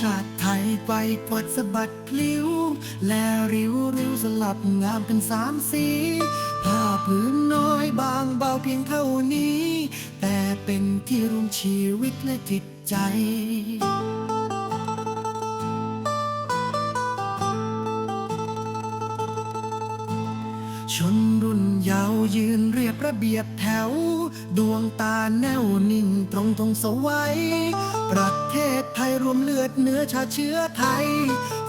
ชาติไทยไปปวดสะบัดพลิ้ว และริ้วริ้วสลับงามเป็นสามสีผ้าพื้นน้อยบางเบาเพียงเท่านี้ แต่เป็นที่รวมชีวิตและจิตใจ ชนรุ่นยาวยืนเรียบระเบียบแถว ดวงตาแน่วนิ่งตรงตรงสวัยประเทศไทยรวมเลือดเนื้อชาเชื้อไทย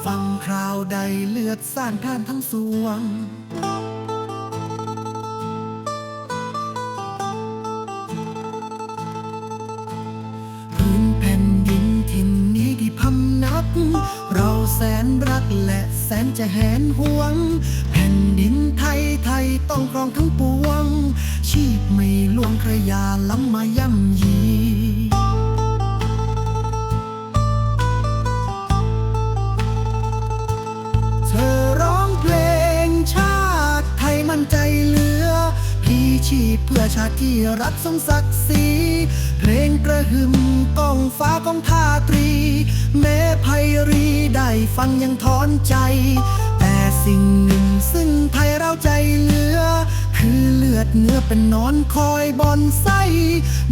ฟังคราวใดเลือดสานท่านทั้งสวงพื้นแผ่นดินถิ่นนี้ที่พำนัก เราแสนรักและ แสนจะแหนห่วง แผ่นดินไทยไทยต้องครองทั้งปวง ชีพไม่ล่วงใครยาล้ำมาย่ำยีเธอร้องเพลงชาติไทยมั่นใจเหลือ พี่ชีพเพื่อชาติที่รักสมศักดิ์ศรีเพลงกระหึ่ม ฟ้าของท่าตรี แม้ไพรีได้ฟังยังถอนใจ แต่สิ่งหนึ่งซึ่งไทยเราใจเหลือ คือเลือดเนื้อเป็นนอนคอยบอนไส้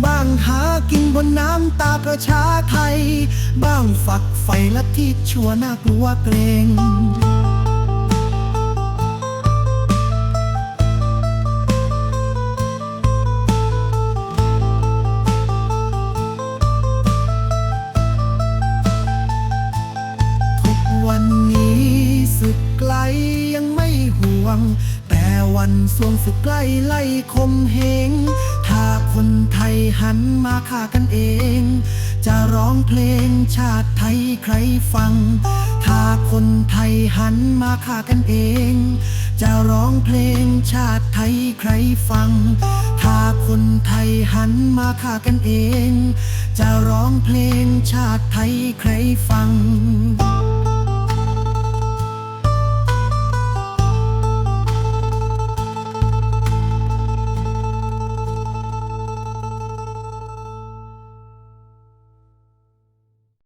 บางหากินบนน้ำตาประชาไทย บ้างฝักไฟและที่ชั่วน่ากลัวเกรง ยังไม่ห่วง แต่วันสวงศึกใกล้ไล่คมเหง ถ้าคนไทยหันมาฆ่ากันเอง จะร้องเพลงชาติไทยใครฟัง ถ้าคนไทยหันมาฆ่ากันเอง จะร้องเพลงชาติไทยใครฟัง ถ้าคนไทยหันมาฆ่ากันเอง จะร้องเพลงชาติไทยใครฟัง